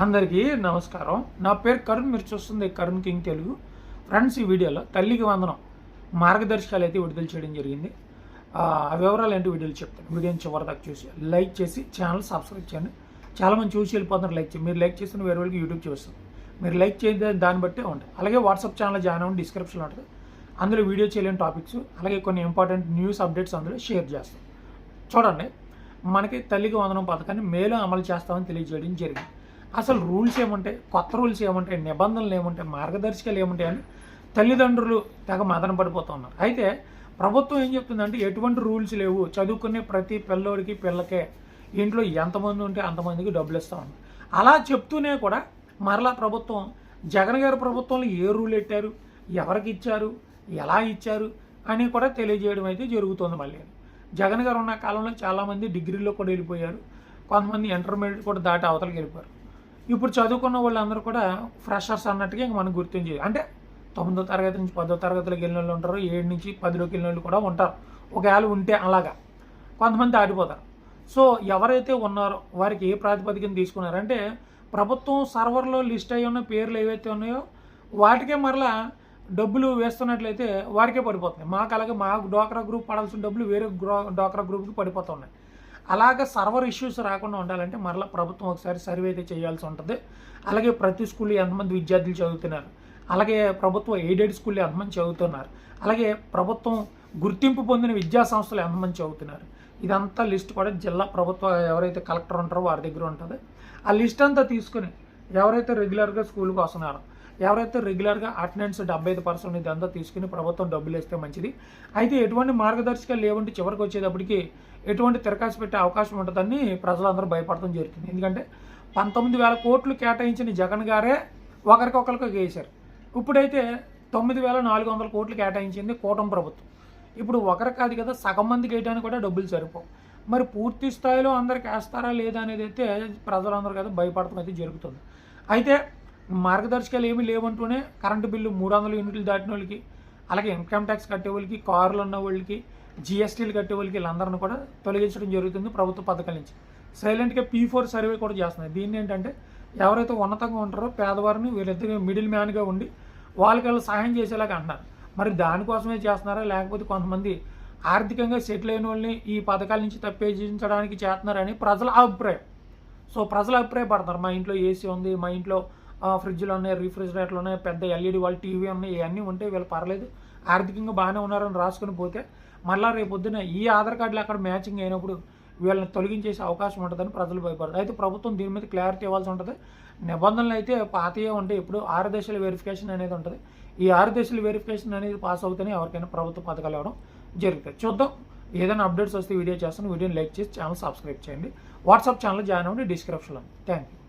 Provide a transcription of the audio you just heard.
అందరికీ నమస్కారం. నా పేరు కరుణ్ మీరు చూస్తుంది కరుణ్ కింగ్ తెలుగు. ఫ్రెండ్స్ ఈ వీడియోలో తల్లికి వందనం మార్గదర్శకాలు అయితే విడుదల చేయడం జరిగింది. ఆ వివరాలు ఏంటి వీడియోలు చెప్తాను. వీడియోని చివరి దాకా చూసి లైక్ చేసి ఛానల్ సబ్స్క్రైబ్ చేయండి. చాలామంది చూసి వెళ్ళిపోతున్నారు లైక్ చేయండి మీరు లైక్ చేసిన వేరే వాళ్ళకి యూట్యూబ్ చూస్తుంది మీరు లైక్ చేయండి దాన్ని బట్టే ఉంటుంది. అలాగే వాట్సాప్ ఛానల్ జాయిన్ అవ్వండి డిస్క్రిప్షన్లో ఉంటుంది. అందులో వీడియో చేయలేని టాపిక్స్ అలాగే కొన్ని ఇంపార్టెంట్ న్యూస్ అప్డేట్స్ అందులో షేర్ చేస్తాం చూడండి మనకి తల్లికి వందనం పథకాన్ని మేలు అమలు చేస్తామని తెలియజేయడం జరిగింది. అసలు రూల్స్ ఏముంటాయి? కొత్త రూల్స్ ఏముంటాయి? నిబంధనలు ఏముంటాయి? మార్గదర్శకాలు ఏముంటాయి? అని తల్లిదండ్రులు తెగ మదన పడిపోతూ ఉన్నారు. అయితే ప్రభుత్వం ఏం చెప్తుందంటే ఎటువంటి రూల్స్ లేవు. చదువుకునే ప్రతి పిల్లోడికి పిల్లకే ఇంట్లో ఎంతమంది ఉంటే అంతమందికి డబ్బులు ఇస్తూ అలా చెప్తూనే కూడా మరలా ప్రభుత్వం జగన్ గారి ప్రభుత్వంలో ఏ రూల్ పెట్టారు ఎవరికి ఇచ్చారు? ఎలా ఇచ్చారు? అని కూడా తెలియజేయడం అయితే జరుగుతుంది మళ్ళీ. జగన్ గారు ఉన్న కాలంలో చాలామంది డిగ్రీలో కూడా వెళ్ళిపోయారు. కొంతమంది ఇంటర్మీడియట్ కూడా దాటి అవతలకి వెళ్ళిపోయారు. ఇప్పుడు చదువుకున్న వాళ్ళందరూ కూడా ఫ్రెషర్స్ అన్నట్టుగా ఇంక మనకు గుర్తించేది. అంటే తొమ్మిదో తరగతి నుంచి పదో తరగతిలోకి వెళ్ళిన వాళ్ళు ఉంటారు ఏడు నుంచి పదిలోకి వెళ్ళిన వాళ్ళు కూడా ఉంటారు. ఒకవేళ ఉంటే అలాగా. కొంతమంది ఆడిపోతారు సో ఎవరైతే ఉన్నారో వారికి ఏ ప్రాతిపదికన తీసుకున్నారంటే ప్రభుత్వం సర్వర్లో లిస్ట్ అయి ఉన్న పేర్లు ఏవైతే ఉన్నాయో వాటికే మరలా డబ్బులు వేస్తున్నట్లయితే వారికే పడిపోతున్నాయి. మాకు అలాగే మా డోక్రా గ్రూప్ పడాల్సిన డబ్బులు వేరే గ్రో డోక్రా గ్రూప్కి పడిపోతున్నాయి. అలాగే సర్వర్ ఇష్యూస్ రాకుండా ఉండాలంటే మరలా ప్రభుత్వం ఒకసారి సర్వే అయితే చేయాల్సి ఉంటుంది. అలాగే ప్రతి స్కూల్లో ఎంతమంది విద్యార్థులు చదువుతున్నారు? అలాగే ప్రభుత్వ ఎయిడెడ్ స్కూల్లో ఎంతమంది చదువుతున్నారు? అలాగే ప్రభుత్వం గుర్తింపు పొందిన విద్యా సంస్థలు ఎంతమంది చదువుతున్నారు? ఇదంతా లిస్ట్ కూడా జిల్లా ప్రభుత్వ ఎవరైతే కలెక్టర్ ఉంటారో వారి దగ్గర ఉంటుంది. ఆ లిస్ట్ అంతా తీసుకుని ఎవరైతే రెగ్యులర్గా స్కూల్కి వస్తున్నారో ఎవరైతే రెగ్యులర్గా అటెండెన్స్ డెబ్బై ఐదు పర్సెంట్ ఇదంతా తీసుకుని ప్రభుత్వం డబ్బులు వేస్తే మంచిది. అయితే ఎటువంటి మార్గదర్శకాలు లేవంటే చివరికి వచ్చేటప్పటికి ఎటువంటి తిరకాసు పెట్టే అవకాశం ఉంటుందని ప్రజలందరూ భయపడటం జరుగుతుంది. ఎందుకంటే పంతొమ్మిది వేల కోట్లు కేటాయించిన జగన్ గారే ఒకరికొకరికి వేశారు ఇప్పుడైతే తొమ్మిది వేల నాలుగు వందల కోట్లు కేటాయించింది కూటమి ప్రభుత్వం. ఇప్పుడు ఒకరికి కాదు కదా సగం మందికి వేయడానికి కూడా డబ్బులు సరిపోవు. మరి పూర్తి స్థాయిలో అందరికి వేస్తారా లేదా అనేది అయితే ప్రజలందరూ కదా భయపడటం అయితే జరుగుతుంది. అయితే మార్గదర్శకాలు ఏమీ లేవంటూనే కరెంటు బిల్లు మూడు వందల యూనిట్లు దాటిన వాళ్ళకి అలాగే ఇన్కమ్ ట్యాక్స్ కట్టే వాళ్ళకి కార్లు ఉన్న వాళ్ళకి జిఎస్టీలు కట్టే వాళ్ళకి వీళ్ళందరిని కూడా తొలగించడం జరుగుతుంది ప్రభుత్వ పథకాల నుంచి. సైలెంట్గా పీ ఫోర్ సర్వే కూడా చేస్తుంది దీన్ని ఏంటంటే ఎవరైతే ఉన్నతంగా ఉంటారో పేదవారిని వీళ్ళిద్దరు మిడిల్ మ్యాన్గా ఉండి వాళ్ళకి వాళ్ళు సహాయం చేసేలాగా అంటున్నారు. మరి దానికోసమే చేస్తున్నారా? లేకపోతే కొంతమంది ఆర్థికంగా సెటిల్ అయిన వాళ్ళని ఈ పథకాల నుంచి తప్పేజించడానికి చేస్తున్నారని ప్రజల అభిప్రాయం. సో ప్రజలు అభిప్రాయపడతారు. మా ఇంట్లో ఏసీ ఉంది మా ఇంట్లో ఫ్రిడ్జ్లు ఉన్నాయి రీఫ్రిజిరేటర్లు ఉన్నాయి పెద్ద ఎల్ఈడి వాళ్ళు టీవీ ఉన్నాయి ఇవన్నీ ఉంటే వీళ్ళు పర్లేదు. ఆర్థికంగా బాగానే ఉన్నారని రాసుకుని పోతే మళ్ళీ రేపు పొద్దున ఈ ఆధార్ కార్డులు అక్కడ మ్యాచింగ్ అయినప్పుడు వీళ్ళని తొలగించేసే అవకాశం ఉంటుందని ప్రజలు భయపడతారు అయితే ప్రభుత్వం దీని మీద క్లారిటీ ఇవ్వాల్సి ఉంటుంది. నిబంధనలు అయితే పాతయే ఉంటాయి. ఇప్పుడు ఆరు దశల వెరిఫికేషన్ అనేది ఉంటుంది. ఈ ఆరు దశల వెరిఫికేషన్ అనేది పాస్ అవుతేనే ఎవరికైనా ప్రభుత్వ పథకాలు ఇవ్వడం జరుగుతుంది చూద్దాం. ఏదైనా అప్డేట్స్ వస్తే వీడియో చేస్తాను. వీడియోని లైక్ చేసి ఛానల్ సబ్స్క్రైబ్ చేయండి. వాట్సాప్ ఛానల్ జాయిన్ అవ్వండి. డిస్క్రిప్షన్లో థ్యాంక్ యూ